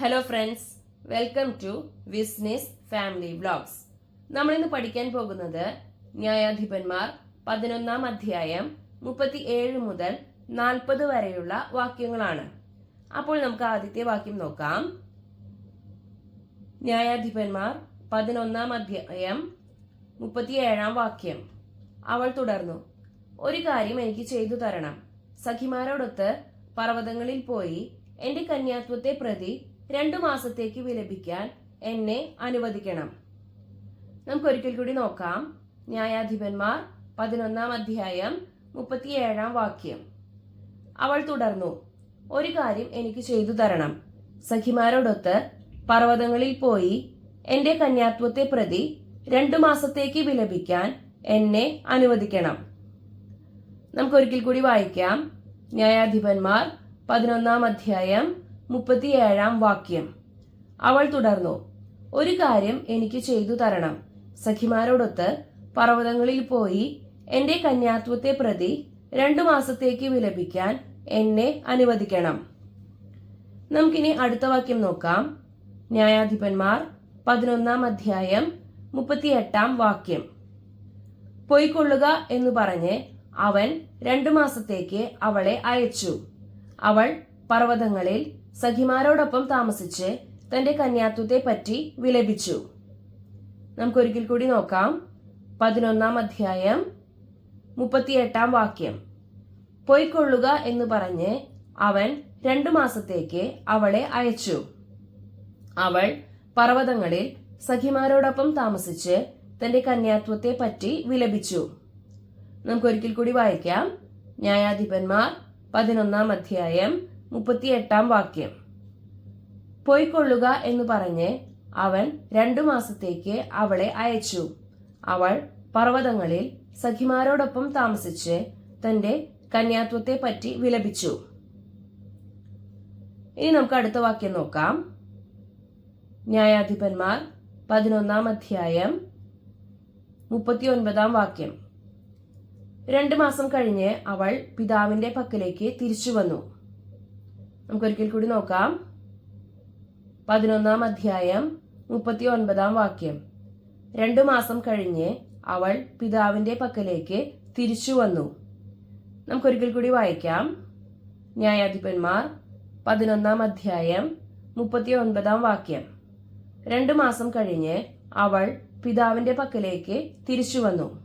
Hello friends welcome to business family vlogs നമ്മൾ ഇന്ന് പഠിക്കാൻ പോകുന്നത് ന്യായാധിപന്മാർ പതിനൊന്നാം അധ്യായം മുപ്പത്തി ഏഴ് മുതൽ നാൽപ്പത് വരെയുള്ള വാക്യങ്ങളാണ്. അപ്പോൾ നമുക്ക് ആദ്യത്തെ വാക്യം നോക്കാം. ന്യായാധിപന്മാർ പതിനൊന്നാം അധ്യായം മുപ്പത്തിയേഴാം വാക്യം. അവൾ തുടർന്നു ഒരു കാര്യം എനിക്ക് ചെയ്തു തരണം. സഖിമാരോടൊത്ത് പർവതങ്ങളിൽ പോയി എന്റെ കന്യാത്വത്തെ പ്രതി രണ്ടു മാസത്തേക്ക് വിലപിക്കാൻ എന്നെ അനുവദിക്കണം. നമുക്ക് ഒരിക്കൽ കൂടി നോക്കാം. ന്യായാധിപന്മാർ പതിനൊന്നാം അധ്യായം മുപ്പത്തിയേഴാം വാക്യം. അവൾ തുടർന്നു ഒരു കാര്യം എനിക്ക് ചെയ്തു തരണം. സഖിമാരോടൊത്ത് പർവതങ്ങളിൽ പോയി എന്റെ കന്യാത്വത്തെ പ്രതി രണ്ടു മാസത്തേക്ക് വിലപിക്കാൻ എന്നെ അനുവദിക്കണം. നമുക്ക് ഒരിക്കൽ കൂടി വായിക്കാം. ന്യായാധിപന്മാർ പതിനൊന്നാം അധ്യായം മുപ്പത്തിയേഴാം വാക്യം. അവൾ തുടർന്നു ഒരു കാര്യം എനിക്ക് ചെയ്തു തരണം. സഖിമാരോടൊത്ത് പർവതങ്ങളിൽ പോയി എന്റെ കന്യാത്വത്തെ പ്രതി രണ്ടു മാസത്തേക്ക് വിലപിക്കാൻ എന്നെ അനുവദിക്കണം. നമുക്കിനി അടുത്ത വാക്യം നോക്കാം. ന്യായാധിപന്മാർ പതിനൊന്നാം അധ്യായം മുപ്പത്തിയെട്ടാം വാക്യം. പൊയ്ക്കൊള്ളുക എന്ന് പറഞ്ഞ് അവൻ രണ്ടു മാസത്തേക്ക് അവളെ അയച്ചു. അവൾ പർവതങ്ങളിൽ സഖിമാരോടൊപ്പം താമസിച്ച് തന്റെ കന്യാത്വത്തെ പറ്റി വിലപിച്ചു. നമുക്കൊരിക്കൽ കൂടി നോക്കാം. പതിനൊന്നാം അധ്യായം മുപ്പത്തിയെട്ടാം വാക്യം. പൊയ്ക്കൊള്ളുക എന്ന് പറഞ്ഞ് അവൻ രണ്ടു മാസത്തേക്ക് അവളെ അയച്ചു. അവൾ പർവതങ്ങളിൽ സഖിമാരോടൊപ്പം താമസിച്ച് തന്റെ കന്യാത്വത്തെ പറ്റി വിലപിച്ചു. നമുക്കൊരിക്കൽ കൂടി വായിക്കാം. ന്യായാധിപന്മാർ പതിനൊന്നാം അധ്യായം മുപ്പത്തിയെട്ടാം വാക്യം. പൊയ്ക്കൊള്ളുക എന്ന് പറഞ്ഞ് അവൻ രണ്ടു മാസത്തേക്ക് അവളെ അയച്ചു. അവൾ പർവതങ്ങളിൽ സഖിമാരോടൊപ്പം താമസിച്ച് തന്റെ കന്യാത്വത്തെ പറ്റി വിലപിച്ചു. ഇനി നമുക്ക് അടുത്ത വാക്യം നോക്കാം. ന്യായാധിപന്മാർ പതിനൊന്നാം അധ്യായം മുപ്പത്തിയൊൻപതാം വാക്യം. രണ്ട് മാസം കഴിഞ്ഞ് അവൾ പിതാവിന്റെ പക്കലേക്ക് തിരിച്ചു വന്നു. നമുക്കൊരിക്കൽ കൂടി നോക്കാം. പതിനൊന്നാം അധ്യായം മുപ്പത്തി ഒൻപതാം വാക്യം. രണ്ടു മാസം കഴിഞ്ഞ് അവൾ പിതാവിന്റെ പക്കലേക്ക് തിരിച്ചു വന്നു. നമുക്കൊരിക്കൽ കൂടി വായിക്കാം. ന്യായാധിപന്മാർ പതിനൊന്നാം അധ്യായം മുപ്പത്തി ഒൻപതാം വാക്യം. രണ്ടു മാസം കഴിഞ്ഞ് അവൾ പിതാവിന്റെ പക്കലേക്ക് തിരിച്ചു വന്നു.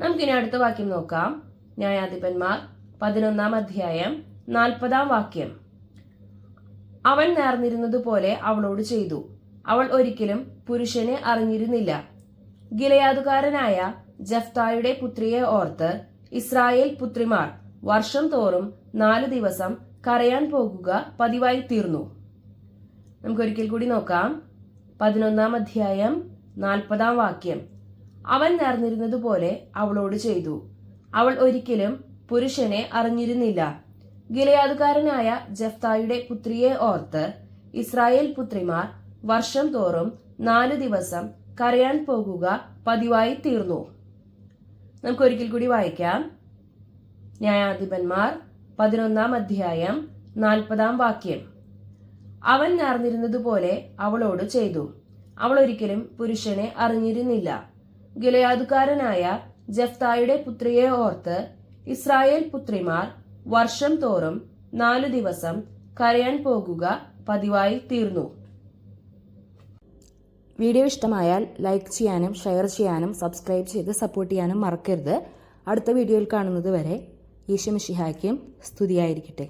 നമുക്കിനി അടുത്ത വാക്യം നോക്കാം. ന്യായാധിപന്മാർ പതിനൊന്നാം അധ്യായം നാൽപ്പതാം വാക്യം. അവൻ നേർന്നിരുന്നതുപോലെ അവളോട് ചെയ്തു. അവൾ ഒരിക്കലും പുരുഷനെ അറിഞ്ഞിരുന്നില്ല. ഗിലയാതുകാരനായ ജഫ്തായുടെ പുത്രിയെ ഓർത്ത് ഇസ്രായേൽ പുത്രിമാർ വർഷം തോറും നാല് ദിവസം കരയാൻ പോകുക പതിവായി തീർന്നു. നമുക്കൊരിക്കൽ കൂടി നോക്കാം. പതിനൊന്നാം അധ്യായം നാൽപ്പതാം വാക്യം. അവൻ നേർന്നിരുന്നതുപോലെ അവളോട് ചെയ്തു. അവൾ ഒരിക്കലും പുരുഷനെ അറിഞ്ഞിരുന്നില്ല. ഗിലയാതുകാരനായ ജഫ്തായുടെ പുത്രിയെ ഓർത്ത് ഇസ്രായേൽ പുത്രിമാർ വർഷം തോറും നാല് ദിവസം കരയാൻ പോകുക പതിവായി തീർന്നു. നമുക്കൊരിക്കൽ കൂടി വായിക്കാം. ന്യായാധിപന്മാർ പതിനൊന്നാം അധ്യായം നാൽപ്പതാം വാക്യം. അവൻ നേർന്നിരുന്നതുപോലെ അവളോട് ചെയ്തു. അവൾ ഒരിക്കലും പുരുഷനെ അറിഞ്ഞിരുന്നില്ല. ഗിലയാദുകാരനായ ജഫ്തായുടെ പുത്രിയെ ഓർത്ത് ഇസ്രായേൽ പുത്രിമാർ വർഷം തോറും നാലു ദിവസം കരയാൻ പോകുക പതിവായി തീർന്നു. വീഡിയോ ഇഷ്ടമായാൽ ലൈക്ക് ചെയ്യാനും ഷെയർ ചെയ്യാനും സബ്സ്ക്രൈബ് ചെയ്ത് സപ്പോർട്ട് ചെയ്യാനും മറക്കരുത്. അടുത്ത വീഡിയോയിൽ കാണുന്നത് വരെ ഈശമിഷിഹായ്ക്കും സ്തുതിയായിരിക്കട്ടെ.